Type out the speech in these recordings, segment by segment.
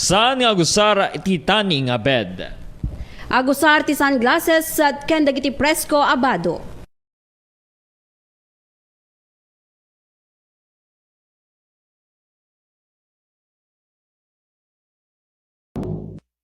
Saan nga gusara iti tani nga bed? Agusar ti sunglasses at ken dagiti presko abado.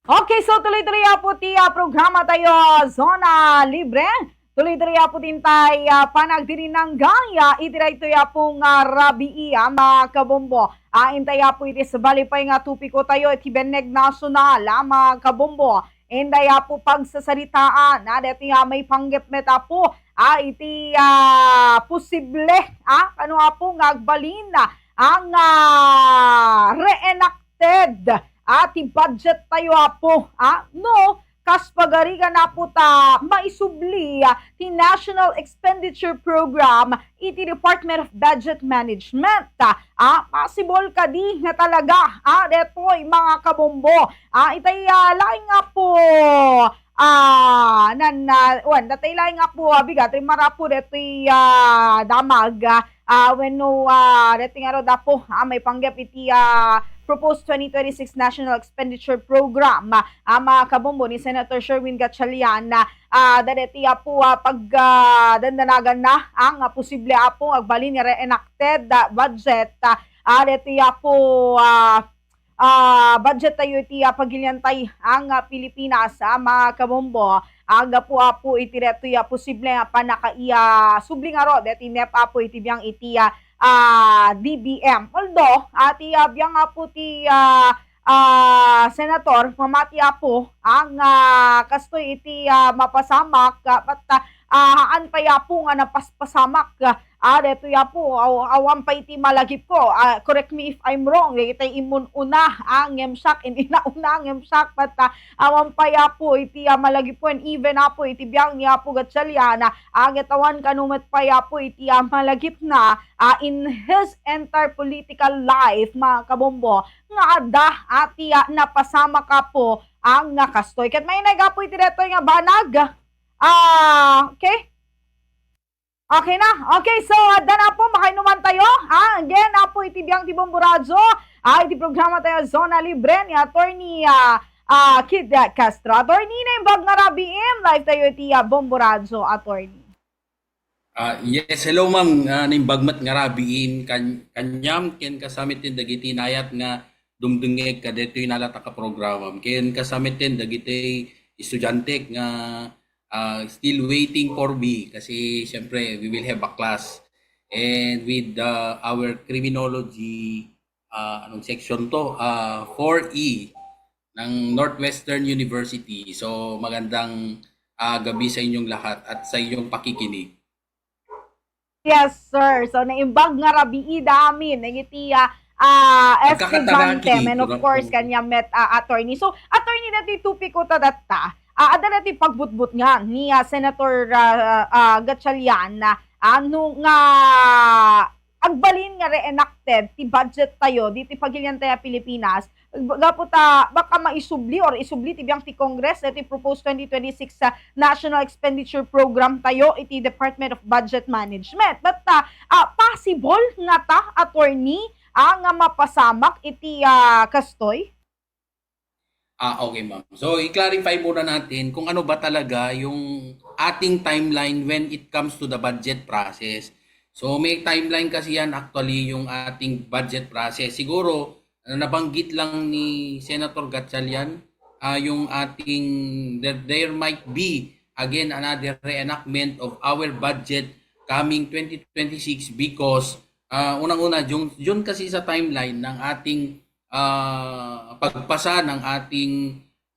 Okay, so tuloy-tuloy po ti ah, programa tayo Zona Libre. Tuloy-tuloy po din tayo uh, panagdiri ng gaya. Itiray ito ya pong uh, rabi iya, mga kabombo. Uh, intay po iti sa balipay nga tupiko tayo iti Beneg National, ah, mga kabombo. Inday po pagsasaritaan, na dati nga may panggap meta po, ah, iti ah, posible, ah, ano nga po, ngagbalin na ang ah, reenacted ati budget tayo apo ah no kas pagariga na po ta maisubli ah, ti National Expenditure Program iti Department of Budget Management ah, ah possible ka di nga talaga ah detoy mga kabombo. Ah itay ah, laing nga po ah nan uh, wan datay laing nga po ah, bigat marapo detoy ah, damag ah, ah when no ah detoy nga ro dapo ah, may panggap iti ah, proposed 2026 National Expenditure Program. Uh, mga kabombo ni Senator Sherwin Gatchalian na uh, dadeti po uh, pag uh, na ang uh, posible apo agbalin nga re-enacted uh, budget. Uh, uh, deti po uh, uh, budget tayo iti uh, pagilyantay ang uh, Pilipinas. Uh, mga kabombo aga po apo iti reto ya posible nga panakaiya subli nga ro deti nep apo iti biyang iti uh, ah DBM. Although, ati abiyang nga po ti ah, ah, senator, mamati apo ang ah, kastoy iti ah, mapasamak, uh, but uh, an pa yapo nga napaspasamak, uh, ah, deto yapo, aw, awan pa iti malagip ko, Ah, correct me if I'm wrong, iti imun una ang emsak, hindi na una ang emsak, but uh, awan pa yapo iti uh, malagip po, and even apo iti biyang ni apo gatsalyana, ang itawan kanumat pa yapo iti uh, malagip na, uh, in his entire political life, mga kabombo, nga ada ati uh, napasama ka po ang nga kastoy. Kat may nagapo iti reto nga banag. Ah, okay? Okay na. Okay, so ada na po makainuman tayo. Ah, again, na po iti biyang tibong buradzo. Ah, iti programa tayo Zona Libre ni attorney ah, ah, Kid Castro. Attorney na yung bag nga rabiim. Live tayo iti uh, Bomboradzo, attorney. Ah, yes, hello ma'am. Uh, bagmat nga rabiin kan kanyam ken kasamit tin dagiti nayat nga dumdungeg ka detoy nalata ka programa. Ken kasamit tin dagiti estudyante nga ah, still waiting for me kasi syempre we will have a class and with uh, our criminology ah, anong section to Ah, 4E ng Northwestern University. So magandang ah, gabi sa inyong lahat at sa inyong pakikinig. Yes, sir. So, naimbag nga rabii damin. Nangiti uh, uh, estudyante. Pagkakatagaki, And of course, kanya met uh, attorney. So, attorney na titupi ko tadatta. Uh, ada na ti pagbutbut nga ni uh, Senator uh, uh, Gatchalian na ano nga agbalin nga re-enacted ti budget tayo diti pagilyan tayo Pilipinas. Gaputa baka maisubli or isubli ti biyang ti Congress iti proposed 2026 sa National Expenditure Program tayo iti Department of Budget Management. But uh, uh, possible nga ta attorney ang nga mapasamak iti uh, kastoy Ah, okay ma'am. So, i-clarify muna natin kung ano ba talaga yung ating timeline when it comes to the budget process. So, may timeline kasi yan actually yung ating budget process. Siguro, ah, nabanggit lang ni Senator Gatchalian ah, yung ating, that there might be again another reenactment of our budget coming 2026 because ah, unang-una, yun, yun kasi sa timeline ng ating ah, pagpasa ng ating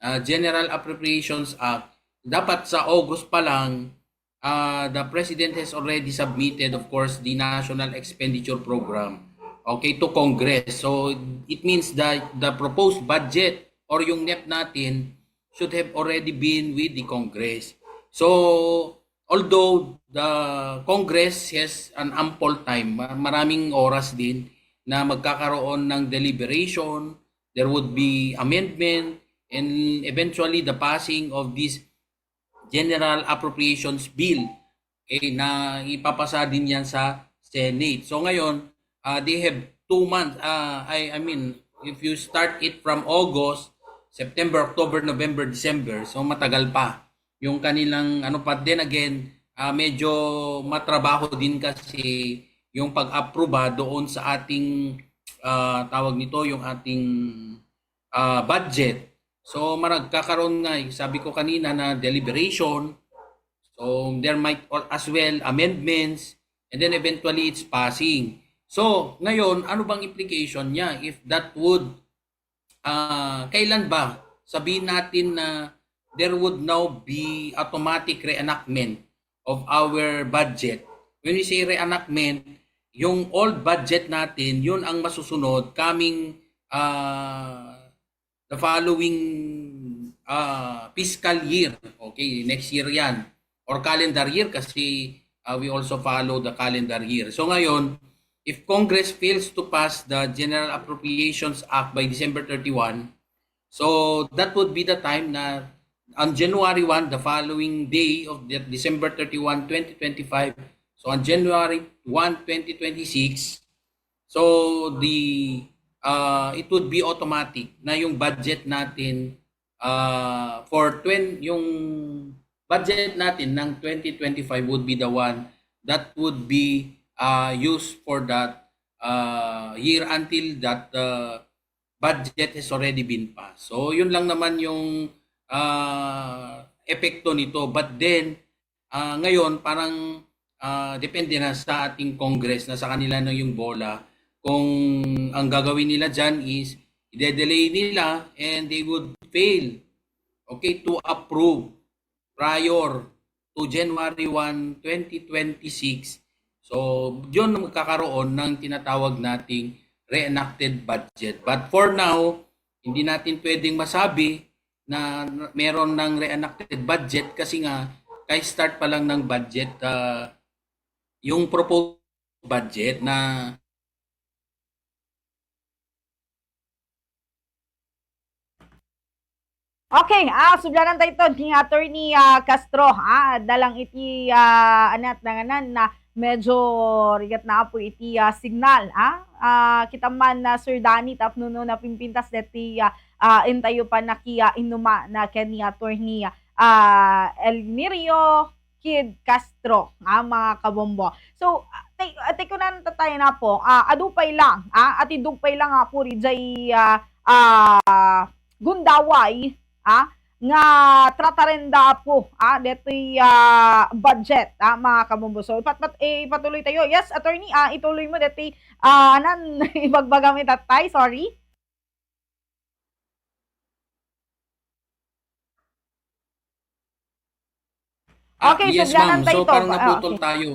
ah, General Appropriations Act, dapat sa August pa lang, ah, the President has already submitted, of course, the National Expenditure Program okay, to Congress. So, it means that the proposed budget or yung NEP natin should have already been with the Congress. So, although the Congress has an ample time, ma- maraming oras din na magkakaroon ng deliberation, there would be amendment, and eventually the passing of this General Appropriations Bill eh, na ipapasa din yan sa Senate. So ngayon, uh, they have two months, uh, I, I mean, if you start it from August, September, October, November, December, so matagal pa. Yung kanilang ano pa din again, ah, medyo matrabaho din kasi yung pag-approve ah, doon sa ating ah, tawag nito yung ating ah, budget. So maragkakaroon nga, eh, sabi ko kanina na deliberation. So there might as well amendments and then eventually it's passing. So ngayon, ano bang implication niya if that would ah kailan ba sabihin natin na there would now be automatic reenactment of our budget. When we say reenactment, yung old budget natin, yun ang masusunod coming ah, the following ah, fiscal year. Okay, next year yan. Or calendar year kasi ah, we also follow the calendar year. So ngayon, if Congress fails to pass the General Appropriations Act by December 31, so that would be the time na on January 1, the following day of December 31, 2025, so on January 1, 2026, so the uh, it would be automatic na yung budget natin uh, for 20, yung budget natin ng 2025 would be the one that would be uh, used for that uh, year until that uh, budget has already been passed. So yun lang naman yung uh, epekto nito. But then, uh, ngayon parang uh, depende na sa ating Congress na sa kanila na yung bola kung ang gagawin nila dyan is i-delay nila and they would fail okay to approve prior to January 1, 2026. So, yun ang magkakaroon ng tinatawag nating reenacted budget. But for now, hindi natin pwedeng masabi na meron ng reenacted budget kasi nga kay start pa lang ng budget ah, yung proposed budget na Okay, ah sublanan tayo ito ni Attorney ah, Castro. Ah, dalang iti ah, anat nanganan na medyo rigat na po iti ah, signal. Ah, ah kita man na Sir Danny tapno no na pimpintas deti ah, ah, intayo pa na kiya inuma na ken ni Attorney ah, Elmirio Kid Castro, ah, mga kabombo. So, take, take ko na tayo na po, ah, adupay lang, ah, at idupay lang po rin jay, ah, ah, gundaway, ah, nga tratarenda po ah detoy ah, budget ah mga kabombo. So pat, pat eh, patuloy tayo. Yes attorney ah ituloy mo detoy ah anan ibagbagamit at sorry Ah, Okay, yes so ma'am. So ito. parang Ah, naputol okay. tayo.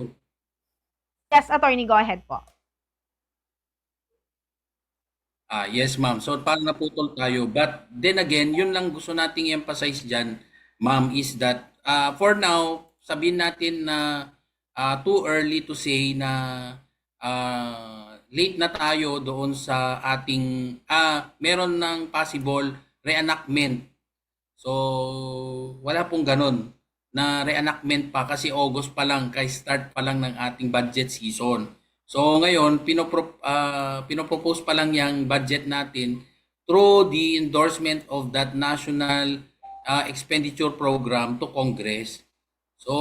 yes attorney go ahead po Ah, yes, ma'am. So parang naputol tayo. But then again, yun lang gusto nating emphasize dyan, ma'am, is that ah, for now, sabihin natin na ah, too early to say na ah, late na tayo doon sa ating, ah, meron ng possible reenactment. So, wala pong ganun na reenactment pa kasi August pa lang, kay start pa lang ng ating budget season. So ngayon, pinopro, ah, pinopropose pa lang yung budget natin through the endorsement of that national ah, expenditure program to Congress. So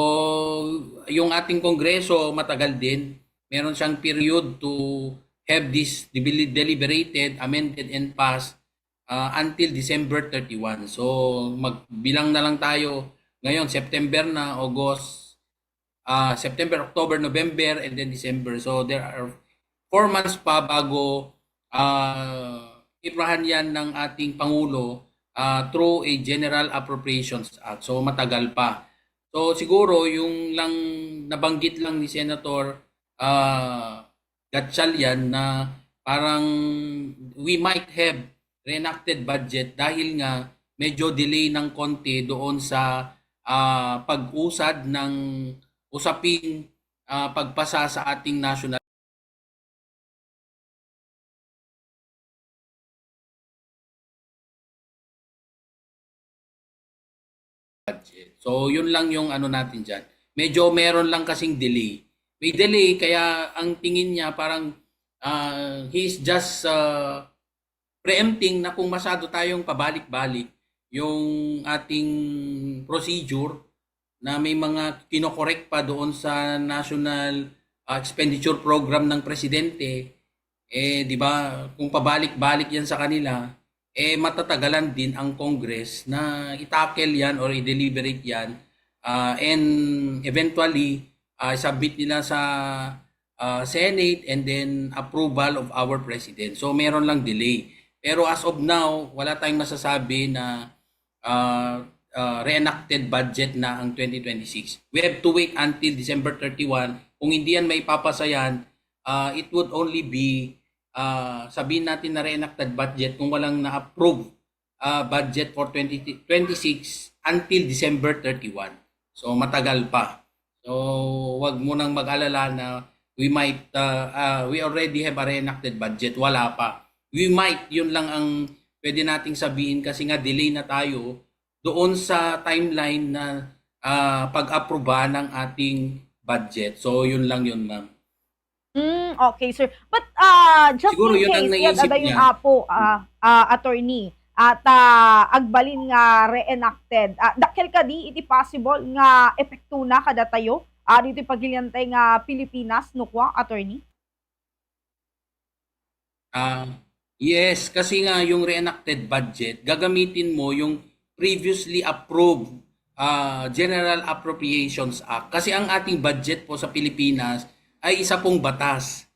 yung ating kongreso matagal din. Meron siyang period to have this deliberated, amended and passed ah, until December 31. So magbilang na lang tayo ngayon September na, August, ah September, October, November, and then December. So there are four months pa bago uh, iprahan yan ng ating Pangulo ah, through a General Appropriations Act. So matagal pa. So siguro yung lang nabanggit lang ni Senator uh, Gatchalian na parang we might have reenacted budget dahil nga medyo delay ng konti doon sa ah, pag-usad ng usaping ah, pagpasa sa ating national. So, yun lang yung ano natin dyan. Medyo meron lang kasing delay. May delay, kaya ang tingin niya parang ah, he's just uh, preempting na kung masyado tayong pabalik-balik yung ating procedure na may mga kinokorek pa doon sa National uh, Expenditure Program ng Presidente, eh, di ba, kung pabalik-balik yan sa kanila, eh, matatagalan din ang Congress na itakel yan or i-deliberate yan uh, and eventually, uh, submit nila sa uh, Senate and then approval of our President. So, meron lang delay. Pero as of now, wala tayong masasabi na uh, uh, reenacted budget na ang 2026. We have to wait until December 31. Kung hindi yan may papasayan, uh, it would only be uh, sabihin natin na reenacted budget kung walang na-approve uh, budget for 2026 until December 31. So matagal pa. So wag mo nang mag-alala na we might uh, uh, we already have a reenacted budget. Wala pa. We might, yun lang ang pwede nating sabihin kasi nga delay na tayo doon sa timeline na uh, pag-aproba ng ating budget. So yun lang yun ma'am. Mm, okay, sir. But uh, just Siguro in yun ang case, naisip yada yung niya. apo, uh, uh, attorney, at uh, agbalin nga reenacted. Uh, dakil ka di, iti possible nga epekto na kada tayo uh, dito pagilyantay nga Pilipinas, nukwa, attorney? Ah, yes, kasi nga yung reenacted budget, gagamitin mo yung previously approved ah, General Appropriations Act. Kasi ang ating budget po sa Pilipinas ay isa pong batas.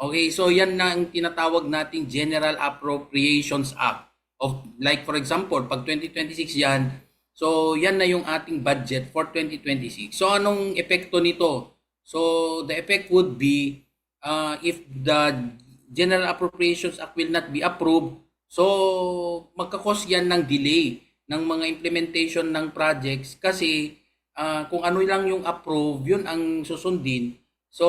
Okay, so yan na ang tinatawag nating General Appropriations Act. Of, like for example, pag 2026 yan, so yan na yung ating budget for 2026. So anong epekto nito? So the effect would be uh, if the General Appropriations Act will not be approved, so magkakos yan ng delay ng mga implementation ng projects kasi ah, kung ano lang yung approve, yun ang susundin. So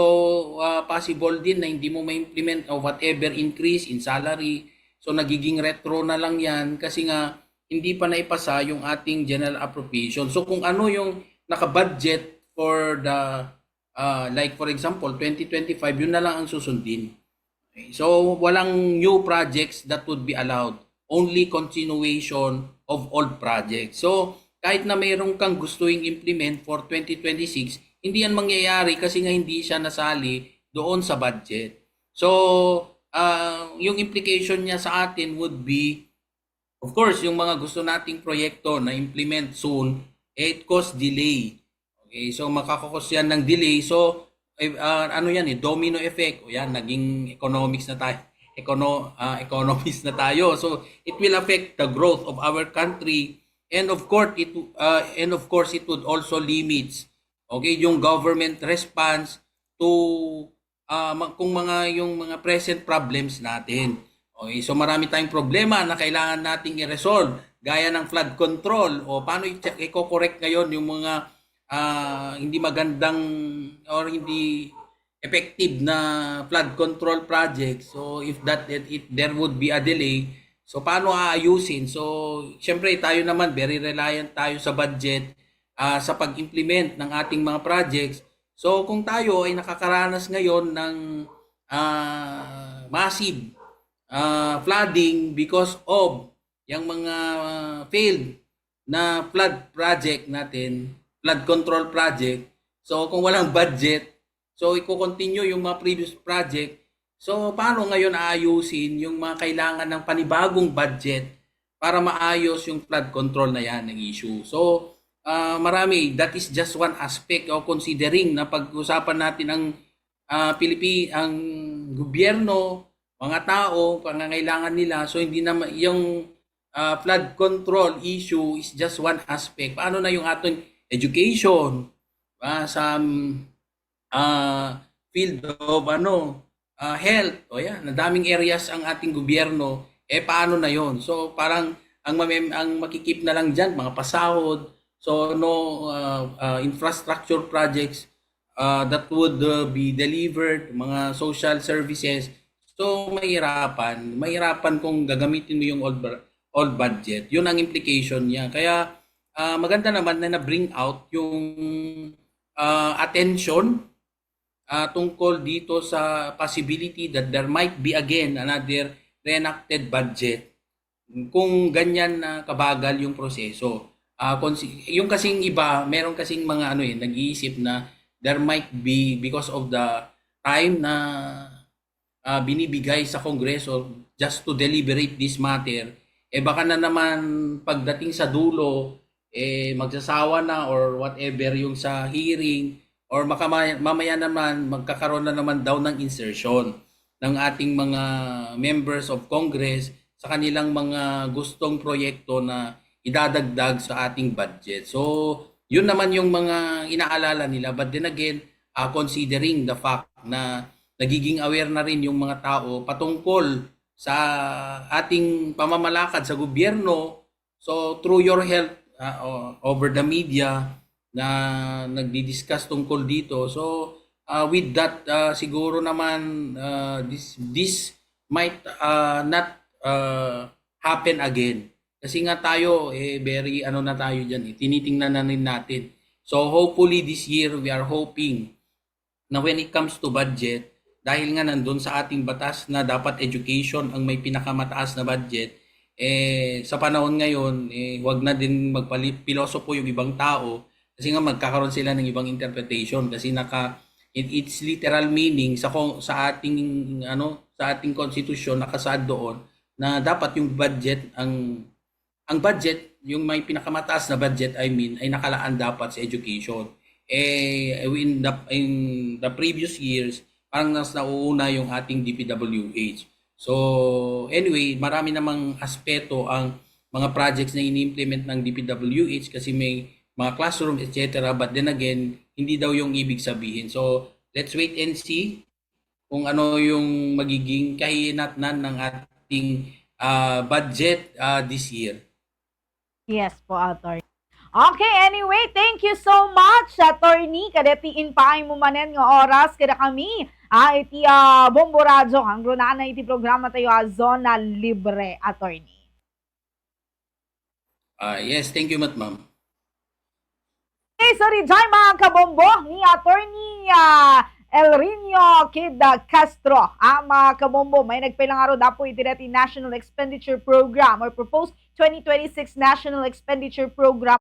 ah, possible din na hindi mo ma-implement o whatever increase in salary. So nagiging retro na lang yan kasi nga hindi pa naipasa yung ating general appropriation. So kung ano yung naka-budget for the ah, like for example 2025 yun na lang ang susundin. Okay, So, walang new projects that would be allowed. Only continuation of old projects. So, kahit na mayroon kang gustuing implement for 2026, hindi yan mangyayari kasi nga hindi siya nasali doon sa budget. So, ah, yung implication niya sa atin would be, of course, yung mga gusto nating proyekto na implement soon, eh, it cause delay. Okay, so makakakos yan ng delay. So, eh, ah, ano yan eh, domino effect. O yan, naging economics na tayo. Econo, ah, economist na tayo. So, it will affect the growth of our country and of course it uh, and of course it would also limits okay yung government response to ma- kung mga yung mga present problems natin. Okay, so marami tayong problema na kailangan nating i-resolve gaya ng flood control o paano i-correct ngayon yung mga ah, hindi magandang or hindi effective na flood control project. So if that it, it there would be a delay, so paano aayusin? So syempre tayo naman very reliant tayo sa budget ah, sa pag-implement ng ating mga projects. So kung tayo ay nakakaranas ngayon ng ah, massive ah, flooding because of yung mga failed na flood project natin, flood control project. So kung walang budget, so i-continue yung mga previous project. So paano ngayon aayusin yung mga kailangan ng panibagong budget para maayos yung flood control na yan ng issue. So ah, marami, that is just one aspect o considering na pag-usapan natin ang ah, Pilipi ang gobyerno, mga tao, pangangailangan nila. So hindi na yung ah, flood control issue is just one aspect. Paano na yung ating education ah, sa ah, field of ano ah, health. O yan nadaming areas ang ating gobyerno. Eh paano na yon so parang ang mamem, ang makikip na lang diyan mga pasahod. So no ah, ah, infrastructure projects ah, that would ah, be delivered mga social services. So mahirapan mahirapan kung gagamitin mo yung old old budget. Yun ang implication niya. Kaya ah, maganda naman na na-bring out yung ah, attention ah, tungkol dito sa possibility that there might be again another reenacted budget kung ganyan na kabagal yung proseso. Konsi- yung kasing iba, meron kasing mga ano eh, nag-iisip na there might be because of the time na ah, binibigay sa Kongreso just to deliberate this matter, eh baka na naman pagdating sa dulo, eh magsasawa na or whatever yung sa hearing or makamaya, mamaya naman magkakaroon na naman daw ng insertion ng ating mga members of Congress sa kanilang mga gustong proyekto na idadagdag sa ating budget. So, yun naman yung mga inaalala nila. But then again, uh, considering the fact na nagiging aware na rin yung mga tao patungkol sa ating pamamalakad sa gobyerno. So, through your help uh, over the media na nagdi-discuss tungkol dito. So, uh, with that, uh, siguro naman uh, this this might uh, not uh, happen again. Kasi nga tayo, eh, very ano na tayo dyan, eh, tinitingnan na rin natin. So hopefully this year, we are hoping na when it comes to budget, dahil nga nandun sa ating batas na dapat education ang may pinakamataas na budget, eh, sa panahon ngayon, eh, wag na din magpilosopo yung ibang tao kasi nga magkakaroon sila ng ibang interpretation kasi naka it, its literal meaning sa sa ating ano sa ating konstitusyon nakasaad doon na dapat yung budget ang ang budget yung may pinakamataas na budget I mean ay nakalaan dapat sa education. Eh in the in the previous years parang nas nauuna yung ating DPWH so anyway marami namang aspeto ang mga projects na ini-implement ng DPWH kasi may mga classroom etc but then again hindi daw yung ibig sabihin so let's wait and see kung ano yung magiging kahinatnan ng ating ah, budget ah, this year Yes po, attorney. Okay, anyway, thank you so much, attorney. Kadatiin paay mo manen nga oras kada kami. Ah, iti uh, bomboradyo, ang na iti programa tayo a Zona Libre, attorney. Ah, yes thank you mat ma'am Okay, sorry, Jai, mga kabombo, ni attorney ah, El Rino Kid Castro. Ah, mga kabombo, may nagpilang araw dapo iti dati National Expenditure Program or Proposed 2026 National Expenditure Program